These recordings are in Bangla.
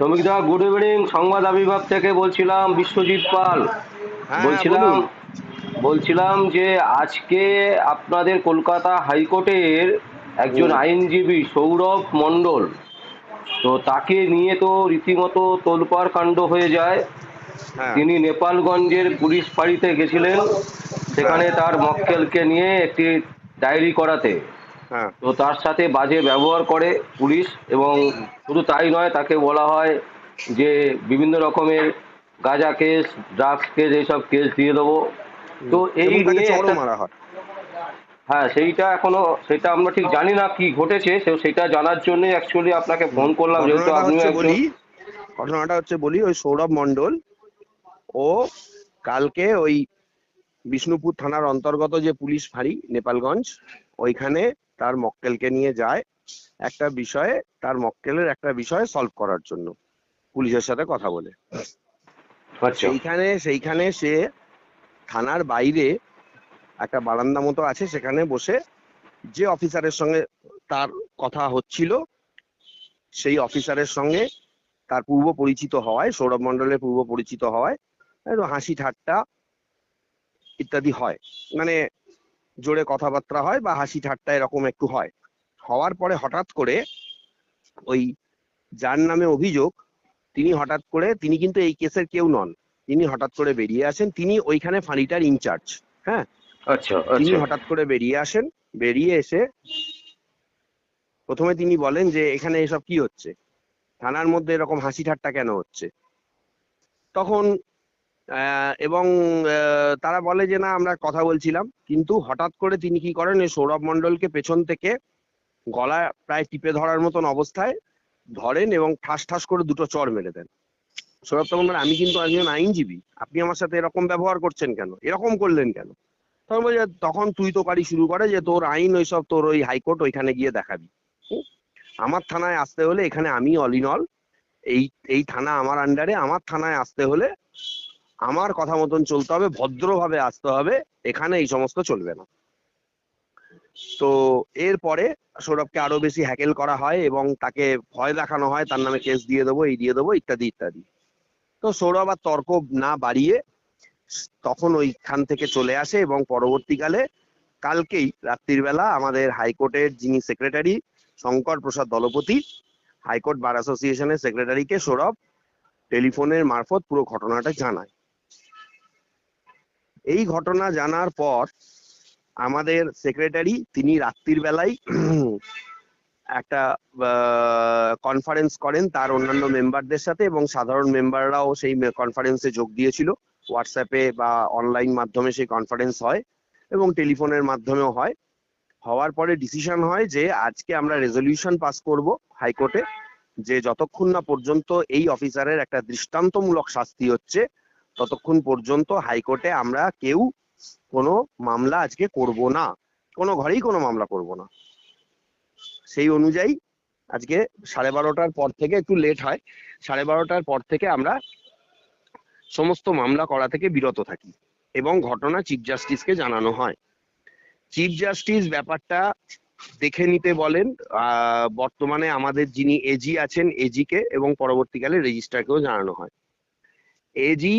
শ্রমিকদা গুড ইভিনিং সংবাদ আবির্ভাব থেকে বলছিলাম বিশ্বজিৎ পাল। হ্যাঁ, বলছিলাম বলছিলাম যে আজকে আপনাদের কলকাতা হাইকোর্টের একজন আইনজীবী সৌরভ মণ্ডল তো তাকে নিয়ে তো রীতিমতো তোলপাড় কাণ্ড হয়ে যায়। হ্যাঁ। তিনি নেপালগঞ্জের পুলিশ ফাঁড়িতে গেছিলেন সেখানে তার মক্কেলকে নিয়ে একটি ডায়েরি করাতে। হ্যাঁ তো তার সাথে বাজে ব্যবহার করে পুলিশ এবং শুধু তাই নয় তাকে বলা হয় যে বিভিন্ন রকমের গাঁজা কেস ড্রাগস কেস এইসব কেস দিয়ে দেবো। তো এই নিয়ে হয়। হ্যাঁ সেইটা এখনও সেটা আমরা ঠিক জানি না কি ঘটেছে সেটা জানার জন্য অ্যাকচুয়ালি আপনাকে ফোন করলাম যেহেতু একজন বলি ঘটনাটা হচ্ছে বলি ওই সৌরভ মণ্ডল ও কালকে ওই বিষ্ণুপুর থানার অন্তর্গত যে পুলিশ ফাঁড়ি নেপালগঞ্জ ওইখানে তার মক্কেলকে নিয়ে যায় একটা বিষয়ে তার মক্কেলের একটা বিষয় সলভ করার জন্য। পুলিশের সাথে কথা বলে। আচ্ছা। সেইখানে সেইখানে সে থানার বাইরে একটা বারান্দা মতো আছে সেখানে বসে যে অফিসারের সঙ্গে তার কথা হচ্ছিল সেই অফিসারের সঙ্গে তার পূর্ব পরিচিত হওয়ায় সৌরভ মন্ডলের পূর্ব পরিচিত হওয়ায় একটু হাসি ঠাট্টা ইত্যাদি হয়। মানে জোরে কথাবার্তা হয় বা হাসি ঠাট্টা এরকম একটু হয়। হওয়ার পরে হঠাৎ করে ওই যার নামে অভিযোগ তিনি হঠাৎ করে তিনি কিন্তু এই কেসের কেউ নন। তিনি হঠাৎ করে বেরিয়ে আসেন তিনি ওইখানে ফাঁড়িটার ইনচার্জ হ্যাঁ? আচ্ছা তিনি আচ্ছা। হঠাৎ করে বেরিয়ে আসেন বেরিয়ে এসে প্রথমে তিনি বলেন যে এখানে এসব কি হচ্ছে? থানার মধ্যে এরকম হাসি ঠাট্টা কেন হচ্ছে? তখন এবং তারা বলে যে না, আমরা কথা বলছিলাম। কিন্তু হঠাৎ করে তিনি কি করেন ওই সৌরভ মন্ডলকে পেছন থেকে গলা প্রায় টিপে ধরার মতন অবস্থায় ধরেন এবং ঠাস ঠাস করে দুটো চর মেরে দেন। সৌরভ তখন আমি কিন্তু একজন আইনজীবী, আপনি আমার সাথে এরকম ব্যবহার করছেন কেন? এরকম করলেন কেন? তখন বলছে তখন তুই তো কারি শুরু করে যে তোর আইন, ওইসব তোর ওই হাইকোর্ট, ওইখানে গিয়ে দেখাবি? আমার থানায় আসতে হলে এখানে আমি অল ইন অল, এই এই থানা আমার আন্ডারে আমার থানায় আসতে হলে আমার কথা মতন চলতে হবে, ভদ্রভাবে আসতে হবে, এখানে এই সমস্ত চলবে না। তো এরপরে সৌরভকে আরও বেশি হ্যাকেল করা হয় এবং তাকে ভয় দেখানো হয়, তার নামে কেস দিয়ে দেবো, এই দিয়ে দেবো, ইত্যাদি ইত্যাদি। তো সৌরভ আর তর্ক না বাড়িয়ে তখন ওইখান থেকে চলে আসে এবং পরবর্তীকালে কালকেই রাত্রির বেলা আমাদের হাইকোর্টের যিনি সেক্রেটারি শঙ্কর প্রসাদ দলপতি, হাইকোর্ট বার অ্যাসোসিয়েশনের সেক্রেটারিকে সৌরভ টেলিফোনের মারফত পুরো ঘটনাটা জানায়। এই ঘটনা জানার পর আমাদের সেক্রেটারি তিনি রাত্রির বেলায় একটা কনফারেন্স করেন তার অন্যান্য মেম্বারদের সাথে এবং সাধারণ মেম্বাররাও সেই কনফারেন্সে যোগ দিয়েছিল। হোয়াটসঅ্যাপে বা অনলাইন মাধ্যমে সেই কনফারেন্স হয় এবং টেলিফোনের মাধ্যমেও হয়। হওয়ার পরে ডিসিশন হয় যে আজকে আমরা রেজলিউশন পাস করব হাইকোর্টে, যে যতক্ষণ না পর্যন্ত এই অফিসারের একটা দৃষ্টান্তমূলক শাস্তি হচ্ছে ততক্ষণ পর্যন্ত হাইকোর্টে আমরা কেউ কোনো মামলা আজকে করব না। কোনো ঘরেই কোনো মামলা করব না। সেই অনুযায়ী আজকে সাড়ে বারোটার পর থেকে একটু লেট হয়। সাড়ে বারোটার পর থেকে আমরা সমস্ত মামলা করা থেকে বিরত থাকি এবং ঘটনা চিফ জাস্টিসকে জানানো হয়। চিফ জাস্টিস ব্যাপারটা দেখে নিতে বলেন বর্তমানে আমাদের যিনি এজি আছেন এজিকে এবং পরবর্তীকালে রেজিস্ট্রারকেও জানানো হয়। এজি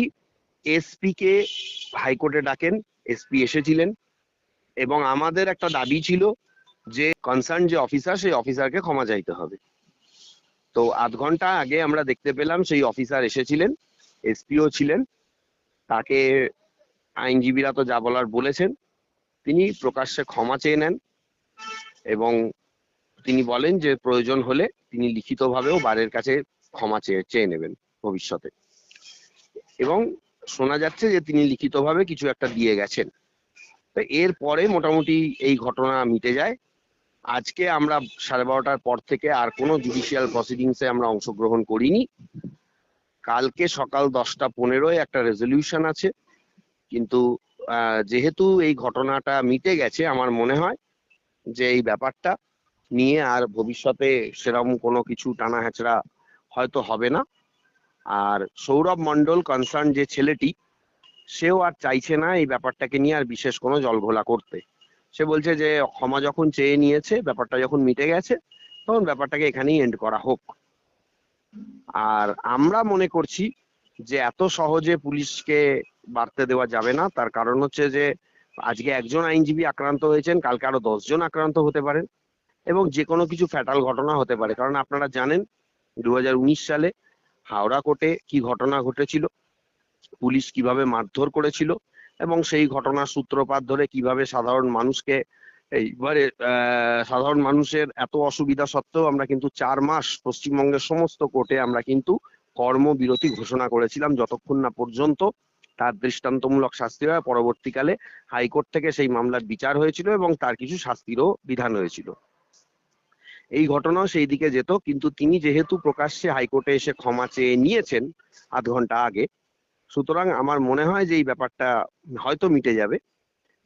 এসপি কে হাইকোর্টে ডাকেন এসপি এসেছিলেন এবং আমাদের একটা দাবি ছিল যে কনসার্ন যে অফিসার সেই অফিসারকে ক্ষমা চাইতে হবে। তো আধ ঘণ্টা আগে আমরা দেখতে পেলাম সেই অফিসার এসেছিলেন এসপিও ছিলেন, তাকে আইনজীবীরা তো যা বলার বলেছেন, তিনি প্রকাশ্যে ক্ষমা চেয়ে নেন এবং তিনি বলেন যে প্রয়োজন হলে তিনি লিখিতভাবেও বারের কাছে ক্ষমা চেয়ে চেয়ে নেবেন ভবিষ্যতে। এবং শোনা যাচ্ছে যে তিনি লিখিতভাবে কিছু একটা দিয়ে গেছেন। তো এরপরে মোটামুটি এই ঘটনা মিটে যায়। আজকে আমরা সাড়ে বারোটার পর থেকে আর কোনো জুডিশিয়াল প্রসিডিংসে আমরা অংশগ্রহণ করিনি। কালকে সকাল দশটা পনেরোয় একটা রেজলিউশন আছে। কিন্তু যেহেতু এই ঘটনাটা মিটে গেছে, আমার মনে হয় যে এই ব্যাপারটা নিয়ে আর ভবিষ্যতে সেরকম কোনো কিছু টানা হেঁচড়া হয়তো হবে না। আর সৌরভ মণ্ডল কনসার্ন যে ছেলেটি, সেও আর চাইছে না এই ব্যাপারটাকে নিয়ে আর বিশেষ কোনো জলঘোলা করতে। সে বলছে যে, ক্ষমা যখন চেয়ে নিয়েছে, ব্যাপারটা যখন মিটে গেছে, তখন ব্যাপারটাকে এখানেই এন্ড করা হোক। আর আমরা মনে করছি যে, এত সহজে পুলিশকে বাড়তে দেওয়া যাবে না। তার কারণ হচ্ছে যে, আজকে একজন আইনজীবী আক্রান্ত হয়েছেন, কালকে আরও দশজন আক্রান্ত হতে পারেন এবং যে কোনো কিছু ফ্যাটাল ঘটনা হতে পারে। কারণ আপনারা জানেন দু হাজার উনিশ সালে হাওড়া কোর্টে কি ঘটনা ঘটেছিল, পুলিশ কীভাবে মারধর করেছিল এবং সেই ঘটনার সূত্রপাত ধরে কীভাবে সাধারণ মানুষকে এইবারে সাধারণ মানুষের এত অসুবিধা সত্ত্বেও আমরা কিন্তু চার মাস পশ্চিমবঙ্গের সমস্ত কোর্টে আমরা কিন্তু কর্মবিরতি ঘোষণা করেছিলাম যতক্ষণ না পর্যন্ত তার দৃষ্টান্তমূলক শাস্তি হয়। পরবর্তীকালে হাইকোর্ট থেকে সেই মামলার বিচার হয়েছিল এবং তার কিছু শাস্তিরও বিধান হয়েছিল। এই ঘটনাও সেই দিকে যেত, কিন্তু তিনি যেহেতু প্রকাশ্যে হাইকোর্টে এসে ক্ষমা চেয়ে নিয়েছেন আধ ঘণ্টা আগে, সুতরাং আমার মনে হয় যে এই ব্যাপারটা হয়তো মিটে যাবে।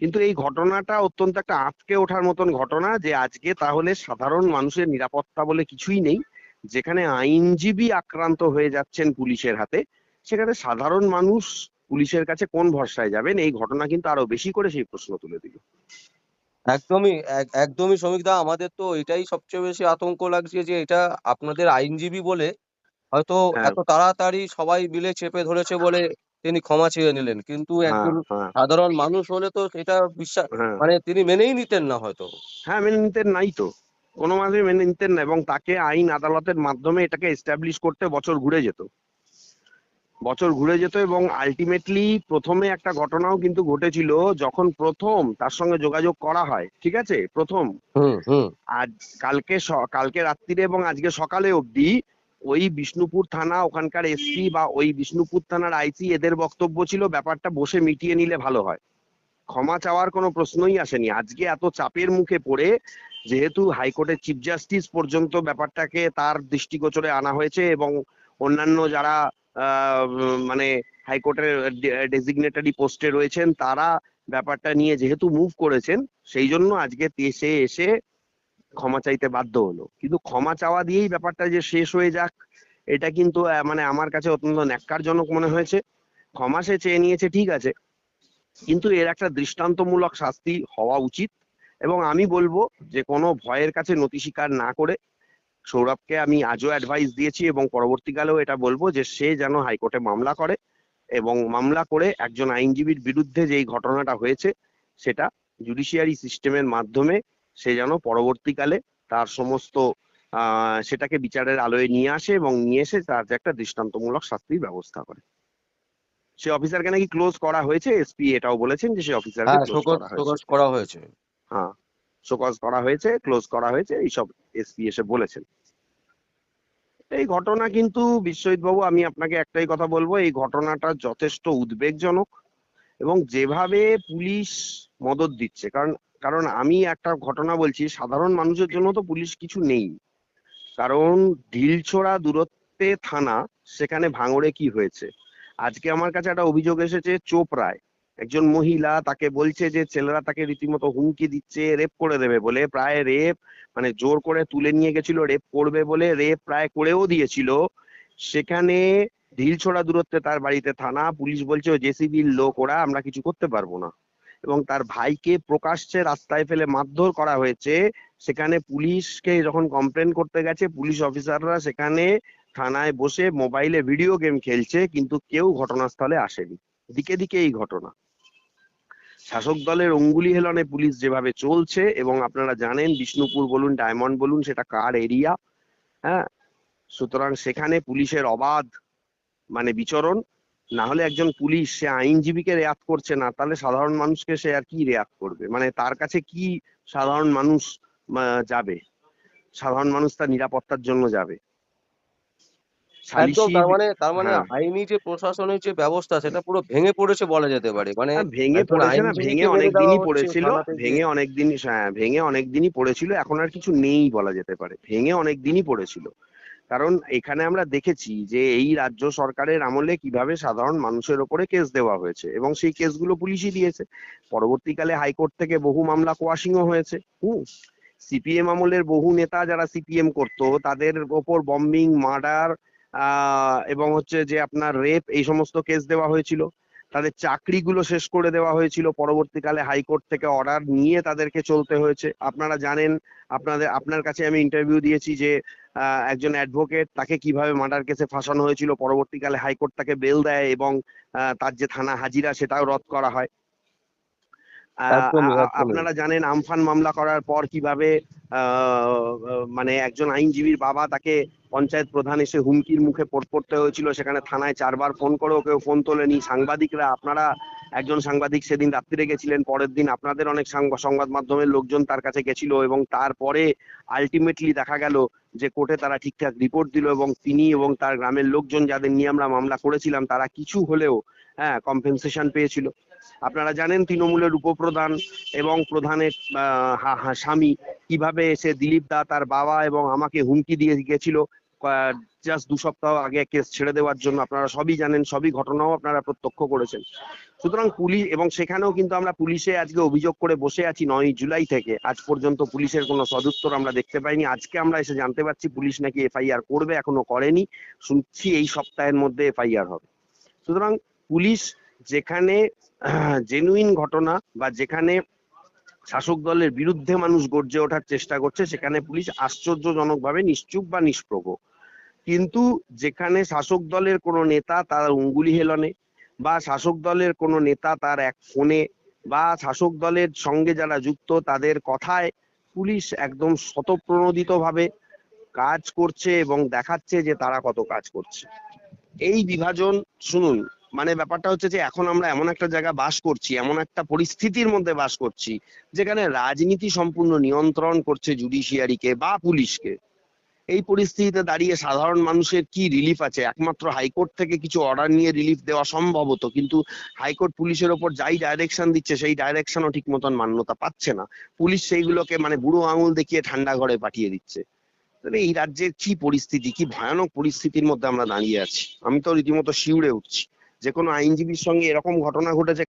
কিন্তু এই ঘটনাটা অত্যন্ত একটা আটকে ওঠার মতন ঘটনা যে আজকে তাহলে সাধারণ মানুষের নিরাপত্তা বলে কিছুই নেই। যেখানে আইনজীবী আক্রান্ত হয়ে যাচ্ছেন পুলিশের হাতে, সেখানে সাধারণ মানুষ পুলিশের কাছে কোন ভরসায় যাবেন? এই ঘটনা কিন্তু আরও বেশি করে সেই প্রশ্ন তুলে দিল। একদমই এক- একদমই শ্রমিকদা আমাদের তো এটাই সবচেয়ে বেশি আতঙ্ক লাগছে যে এটা আপনাদের আইনজীবী বলে হয়তো হ্যাঁ। এত তাড়াতাড়ি সবাই মিলে চেপে ধরেছে বলে তিনি ক্ষমা চেয়ে নিলেন। কিন্তু হ্যাঁ একজন হ্যাঁ। সাধারণ মানুষ হলে তো এটা বিশ্বাস হ্যাঁ। মানে তিনি মেনেই নিতেন না হয়তো। হ্যাঁ মেনে নিতেন নাই তো। কোনো মাঝে মেনে নিতেন না এবং তাকে আইন আদালতের মাধ্যমে এটাকে এস্টাবলিশ করতে বছর ঘুরে যেত। বছর ঘুরে যেত এবং আলটিমেটলি প্রথমে একটা ঘটনাও কিন্তু ঘটেছিল যখন প্রথম তার সঙ্গে যোগাযোগ করা হয় ঠিক আছে? প্রথম। আজ কালকে কালকে রাত্রিরে এবং আজকে সকালে অবধি ওই বিষ্ণুপুর থানা ওখানকার এসপি বা ওই বিষ্ণুপুর থানার আইসি এদের বক্তব্য ছিল ব্যাপারটা বসে মিটিয়ে নিলে ভালো হয়। ক্ষমা চাওয়ার কোনো প্রশ্নই আসেনি। আজকে এত চাপের মুখে পড়ে যেহেতু হাইকোর্টের চিফ জাস্টিস পর্যন্ত ব্যাপারটাকে তার দৃষ্টিগোচরে আনা হয়েছে এবং অন্যান্য যারা মানে হাইকোর্টের ডেজিগনেটারি পোস্টে রয়েছেন, তারা ব্যাপারটা নিয়ে যেহেতু মুভ করেছেন, সেই জন্য আজকে সে এসে ক্ষমা চাইতে বাধ্য হলো। কিন্তু ক্ষমা চাওয়া দিয়েই ব্যাপারটা যে শেষ হয়ে যাক, এটা কিন্তু মানে আমার কাছে অত্যন্ত ন্যাক্কারজনক মনে হয়েছে। ক্ষমা সে চেয়ে নিয়েছে, ঠিক আছে। কিন্তু এর একটা দৃষ্টান্তমূলক শাস্তি হওয়া উচিত। এবং আমি বলব যে কোনো ভয়ের কাছে নতি স্বীকার না করে সৌরভকে আমি আজও অ্যাডভাইস দিয়েছি এবং পরবর্তীকালেও এটা বলব যে সে যেন হাইকোর্টে মামলা করে এবং মামলা করে একজন আইনজীবীর বিরুদ্ধে যেই ঘটনাটা হয়েছে সেটা জুডিশিয়ারি সিস্টেমের মাধ্যমে সে যেন পরবর্তীকালে তার সমস্ত সেটাকে বিচারের আলোয় নিয়ে আসে এবং নিয়ে এসে তার যে একটা দৃষ্টান্তমূলক শাস্তির ব্যবস্থা করে। সে অফিসারকে নাকি ক্লোজ করা হয়েছে এসপি এটাও বলেছেন যে সে অফিসারকে হ্যাঁ ক্লোজ করা হয়েছে। হ্যাঁ। শোকজ করা হয়েছে, ক্লোজ করা হয়েছে, এইসব এসপি এসে বলেছেন। এই ঘটনা কিন্তু বিশ্বজিৎ বাবু, আমি আপনাকে একটাই কথা বলব, এই ঘটনাটা যথেষ্ট উদ্বেগজনক এবং যেভাবে পুলিশ মদত দিচ্ছে, কারণ কারণ আমি একটা ঘটনা বলছি, সাধারণ মানুষের জন্য তো পুলিশ কিছু নেই। কারণ ঢিলছোড়া দূরত্বে থানা, সেখানে ভাঙড়ে কি হয়েছে? আজকে আমার কাছে একটা অভিযোগ এসেছে, চোপড়ায়। একজন মহিলা তাকে বলছে যে, ছেলেরা তাকে রীতিমতো হুমকি দিচ্ছে রেপ করে দেবে বলে। প্রায় রেপ মানে জোর করে তুলে নিয়ে গেছিল রেপ করবে বলে রেপ প্রায় করেও দিয়েছিল। সেখানে ঢিল ছোড়া দূরত্বে তার বাড়িতে থানা, পুলিশ বলছে জেসিবির লোক, ওরা আমরা কিছু করতে পারব না। এবং তার ভাইকে প্রকাশ্যে রাস্তায় ফেলে মারধর করা হয়েছে। সেখানে পুলিশকে যখন কমপ্লেন করতে গেছে, পুলিশ অফিসাররা সেখানে থানায় বসে মোবাইলে ভিডিও গেম খেলছে, কিন্তু কেউ ঘটনাস্থলে আসেনি। দিকে দিকে এই ঘটনা। শাসক দলের অঙ্গুলি হেলনে পুলিশ যেভাবে চলছে এবং আপনারা জানেন বিষ্ণুপুর বলুন, ডায়মন্ড বলুন, সেটা কার এরিয়া? হ্যাঁ? সুতরাং সেখানে পুলিশের অবাধ মানে বিচরণ। না হলে একজন পুলিশ, সে আইনজীবীকে রেয়াত করছে না, তাহলে সাধারণ মানুষকে সে আর কি রেয়াত করবে? মানে তার কাছে কি সাধারণ মানুষ যাবে? সাধারণ মানুষ তার নিরাপত্তার জন্য যাবে। একদম তার মানে তার মানে হ্যাঁ। আইনি যে প্রশাসনের যে ব্যবস্থা সেটা পুরো ভেঙে পড়েছে বলা যেতে পারে। মানে হ্যাঁ, ভেঙে একজন পড়েছে না আইনজীবীকে ভেঙে মেরে অনেক দেওয়া হচ্ছে পড়েছিল থানা থেকে। ভেঙে অনেকদিনই হ্যাঁ ভেঙে অনেক দিনই পড়েছিল এখন আর কিছু নেই বলা যেতে পারে। ভেঙে অনেক দিনই পড়েছিল। কারণ এখানে আমরা দেখেছি যে এই রাজ্য সরকারের আমলে কীভাবে সাধারণ মানুষের ওপরে কেস দেওয়া হয়েছে এবং সেই কেসগুলো পুলিশই দিয়েছে। পরবর্তীকালে হাইকোর্ট থেকে বহু মামলা কোয়াশিংও হয়েছে হুম। সিপিএম আমলের বহু নেতা যারা সিপিএম করতো তাদের ওপর বম্বিং মার্ডার এবং হচ্ছে যে আপনার রেপ এই সমস্ত কেস দেওয়া হয়েছিল। তাদের চাকরিগুলো শেষ করে দেওয়া হয়েছিল। পরবর্তীকালে হাইকোর্ট থেকে অর্ডার নিয়ে তাদেরকে চলতে হয়েছে। আপনারা জানেন, আপনাদের, আপনার কাছে আমি ইন্টারভিউ দিয়েছি যে একজন অ্যাডভোকেট তাকে কীভাবে মার্ডার কেসে ফাঁসানো হয়েছিল। পরবর্তীকালে হাইকোর্ট তাকে বেল দেয় এবং তার যে থানা হাজিরা সেটাও রদ করা হয় আহ, একদমই, আ- আ- একদমই। আপনারা জানেন আমফান মামলা করার পর কীভাবে মানে একজন আইনজীবীর বাবা তাকে পঞ্চায়েত প্রধান এসে হুমকির মুখে পড়- পড়তে হয়েছিল সেখানে থানায় চারবার ফোন করেও কেউ ফোন তোলেনি। সাংবাদিকরা আপনারা একজন সাংবাদিক সেদিন রাত্রিরে গেছিলেন পরের দিন আপনাদের অনেক সাংবা- সংবাদ মাধ্যমের লোকজন তার কাছে গেছিল এবং তারপরে আলটিমেটলি দেখা গেল যে কোর্টে তারা ঠিকঠাক রিপোর্ট দিল এবং তিনি এবং তার গ্রামের লোকজন যাদের নিয়ে আমরা মামলা করেছিলাম তারা কিছু হলেও হ্যাঁ কম্পেনসেশন পেয়েছিল। আপনারা জানেন তৃণমূলের উপপ্রধান এবং প্রধানের স্বামী কীভাবে এসে দিলীপ দা তার বাবা এবং আমাকে হুমকি দিয়ে গেছিল জাস্ট দু সপ্তাহ আগে কেস ছেড়ে দেওয়ার জন্য আপনারা সবই জানেন, সবই ঘটনাও আপনারা প্রত্যক্ষ করেছেন। সুতরাং পুলিশ এবং সেখানেও কিন্তু আমরা পুলিশে আজকে অভিযোগ করে বসে আছি নয় জুলাই থেকে। আজ পর্যন্ত পুলিশের কোনো সদুত্তর আমরা দেখতে পাইনি। আজকে আমরা এসে জানতে পারছি পুলিশ নাকি এফআইআর করবে, এখনও করেনি। শুনছি এই সপ্তাহের মধ্যে এফআইআর হবে। সুতরাং পুলিশ যেখানে জেনুইন ঘটনা বা যেখানে শাসক দলের বিরুদ্ধে মানুষ গর্জে ওঠার চেষ্টা করছে, সেখানে পুলিশ আশ্চর্যজনকভাবে নিশ্চুপ বা নিষ্প্রভ। কিন্তু যেখানে শাসক দলের কোনো নেতা তার অঙ্গুলি হেলনে বা শাসক দলের কোনো নেতা তার এক ফোনে বা শাসক দলের সঙ্গে যারা যুক্ত তাদের কথায় পুলিশ একদম স্বতঃপ্রণোদিত ভাবে কাজ করছে এবং দেখাচ্ছে যে তারা কত কাজ করছে। এই বিভাজন শুনুন মানে ব্যাপারটা হচ্ছে যে এখন আমরা এমন একটা জায়গা বাস করছি, এমন একটা পরিস্থিতির মধ্যে বাস করছি, যেখানে রাজনীতি সম্পূর্ণ নিয়ন্ত্রণ করছে জুডিশিয়ারিকে বা পুলিশকে। এই পরিস্থিতিতে দাঁড়িয়ে সাধারণ মানুষের কি রিলিফ আছে? একমাত্র হাইকোর্ট থেকে কিছু অর্ডার নিয়ে রিলিফ দেওয়া সম্ভব হতো কিন্তু হাইকোর্ট পুলিশের ওপর যাই ডাইরেকশন দিচ্ছে, সেই ডাইরেকশনও ঠিক মতন মান্যতা পাচ্ছে না। পুলিশ সেইগুলোকে মানে বুড়ো আঙুল দেখিয়ে ঠান্ডা ঘরে পাঠিয়ে দিচ্ছে। তাহলে এই রাজ্যের কি পরিস্থিতি, কি ভয়ানক পরিস্থিতির মধ্যে আমরা দাঁড়িয়ে আছি? আমি তো রীতিমতো শিউরে উঠছি। যে কোনো আইনজীবীর সঙ্গে এরকম ঘটনা ঘটেছে